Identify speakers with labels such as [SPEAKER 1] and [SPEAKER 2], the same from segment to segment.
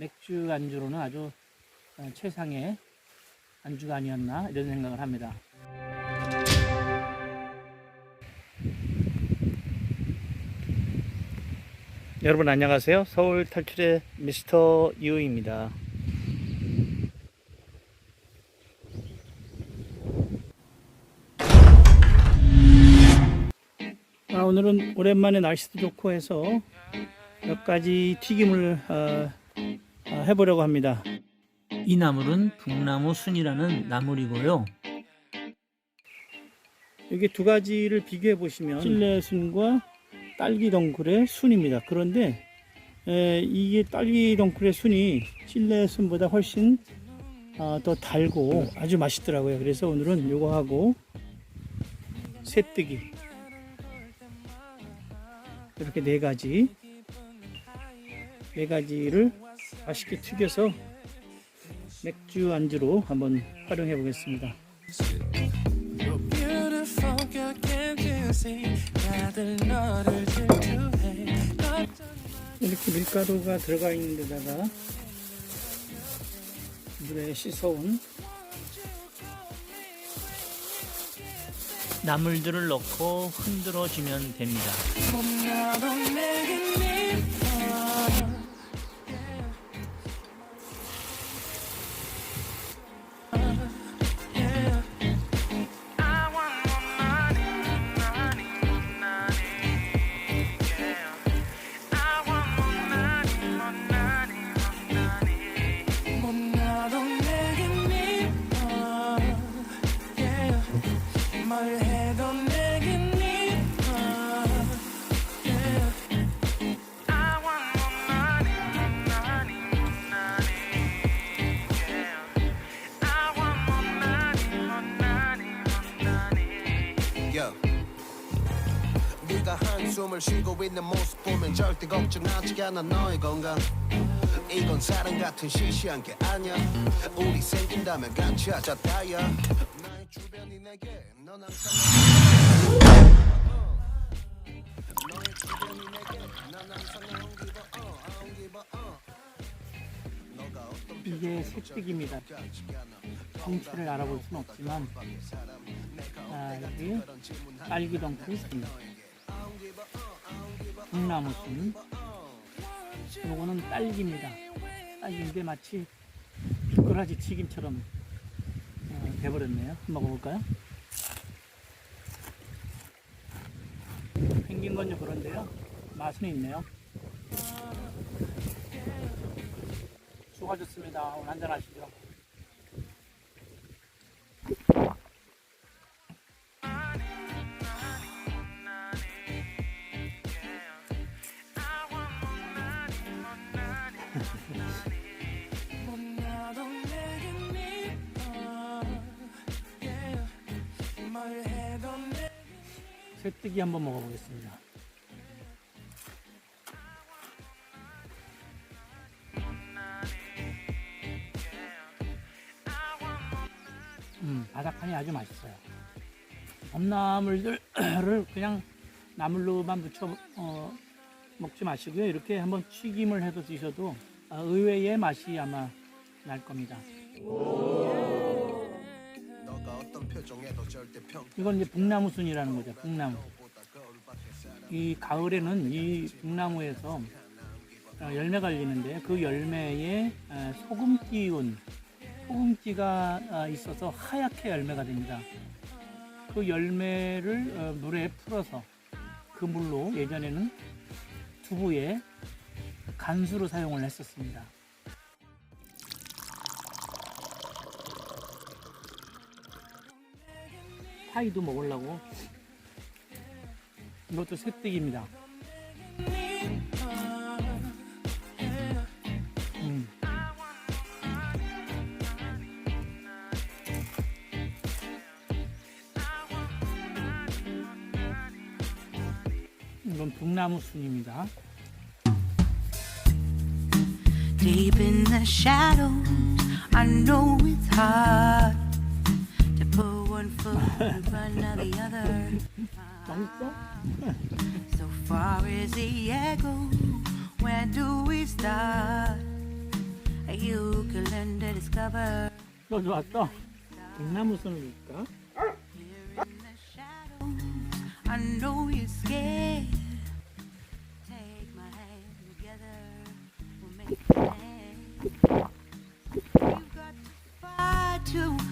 [SPEAKER 1] 맥주 안주로는 아주 어, 최상의 안주가 아니었나 이런 생각을 합니다. 여러분 안녕하세요. 서울 탈출의 미스터 유입니다. 아, 오늘은 오랜만에 날씨도 좋고 해서 몇 가지 튀김을 어, 어, 해보려고 합니다. 이 나물은 북나무 순이라는 나물이고요. 여기 두 가지를 비교해 보시면 찔레 순과 딸기 덩굴의 순입니다. 그런데 에, 이게 딸기 덩굴의 순이 찔레 순보다 훨씬 아, 더 달고 아주 맛있더라고요. 그래서 오늘은 이거 하고 새뜨기 이렇게 네 가지 네 가지를 맛있게 튀겨서 맥주 안주로 한번 활용해 보겠습니다. 이렇게 밀가루가 들어가 있는 데다가 물에 씻어온 나물들을 넣고 흔들어 주면 됩니다.
[SPEAKER 2] 숨을 쉬고 있는 모습 보면 절대 걱정하지 않아 너의 건강. 이건 사랑 같은 시시한 게 아니야. 우리 생긴다면 같이 하자 다야 나의 주변이 내게 이게
[SPEAKER 1] 새뜨기입니다. 정체를 알아볼 수는 없지만 아, 여기 딸기덩쿨 순, 북나무 순, 요거는 딸기입니다. 딸기인데 마치 미꾸라지 튀김처럼 어, 돼버렸네요. 한번 먹어볼까요? 생긴 건좀 그런데요. 맛은 있네요. 수고하셨습니다. 오늘 한잔 하시죠. 새뜨기 한번 먹어보겠습니다. 음, 바삭하니 아주 맛있어요. 엄나물들을 그냥 나물로만 무쳐 어, 먹지 마시고요. 이렇게 한번 튀김을 해서 드셔도 아, 의외의 맛이 아마 날 겁니다. 이건 이제 북나무순이라는 거죠. 북나무. 이 가을에는 이 북나무에서 어, 열매가 열리는데 그 열매에 어, 소금기운, 소금기가 어, 있어서 하얗게 열매가 됩니다. 그 열매를 어, 물에 풀어서 그 물로 예전에는 두부에 간수로 사용을 했었습니다. 파이도 먹으려고 이것도 새뜨기입니다. 음. 이건 북나무 순입니다.
[SPEAKER 3] Deep in the shadows, I know it's hard
[SPEAKER 1] 맛있어?
[SPEAKER 3] So far as the echo, where do we start? discover.
[SPEAKER 1] 또 좋았어. 백나무 손을 줄까?
[SPEAKER 3] I know you're scared. Take my hand together. We'll make it last. You've got to fight to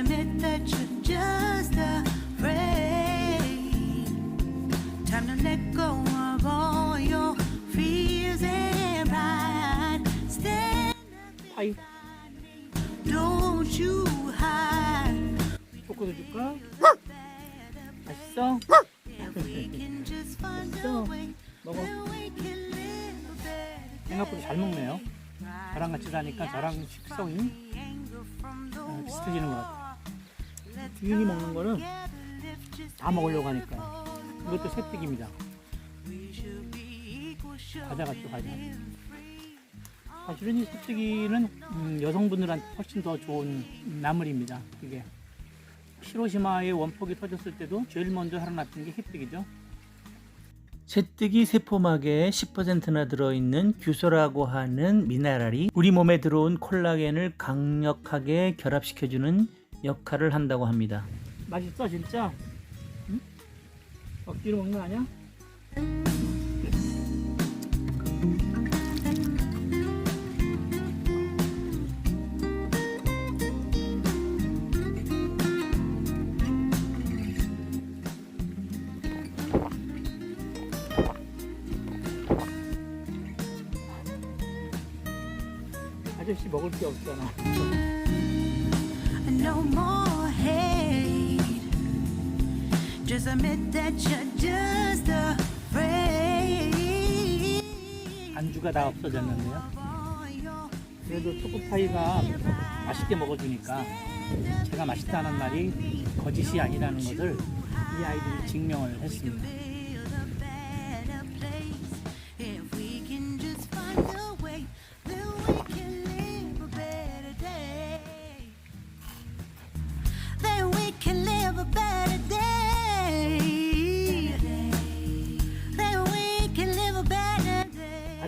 [SPEAKER 3] Admit that you're just afraid. Time to let go of all your fears and pride. Stand,
[SPEAKER 1] 파이.
[SPEAKER 3] don't you hide.
[SPEAKER 1] 초코도 줄까? 맛있어? 맛있어? 먹어. 생각보다 잘 먹네요. 저랑 같이 사니까 저랑 식성이 어, 비슷해지는 것 같아요. 유인이 먹는 거는 다 먹으려고 하니까. 이것도 새뜨기입니다. 과자 같죠, 과자. 사실은 이 새뜨기는 음, 여성분들한테 훨씬 더 좋은 나물입니다. 이게 히로시마의 원폭이 터졌을 때도 제일 먼저 살아났던 게 새뜨기죠. 새뜨기 세포막에 10%나 들어있는 규소라고 하는 미네랄이 우리 몸에 들어온 콜라겐을 강력하게 결합시켜주는 역할을 한다고 합니다. 맛있어 진짜? 응? 억지로 먹는 거 아니야? 아저씨 먹을 게 없잖아.
[SPEAKER 3] No more hate. Just admit that you're just afraid.
[SPEAKER 1] 안주가 다 없어졌는데요. 그래도 초코파이가 맛있게 먹어주니까 제가 맛있다는 말이 거짓이 아니라는 것을 이 아이들이 증명을 했습니다.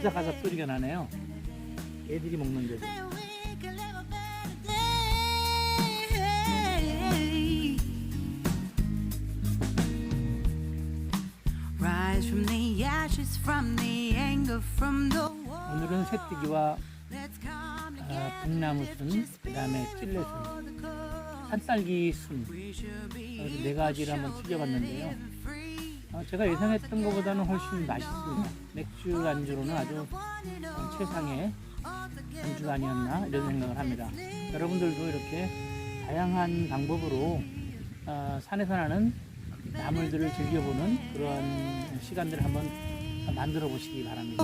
[SPEAKER 1] 바삭바삭 소리가 나네요. 애들이
[SPEAKER 3] the war.
[SPEAKER 1] 오늘은 새뜨기와 아. 북나무순, 그 다음에 찔레순, 산딸기순 네 가지를 한번 튀겨봤는데요. 어, 제가 예상했던 것보다는 훨씬 맛있습니다. 맥주 안주로는 아주 어, 최상의 안주가 아니었나 이런 생각을 합니다. 여러분들도 이렇게 다양한 방법으로 어, 산에서 나는 나물들을 즐겨보는 그런 시간들을 한번 만들어 보시기 바랍니다.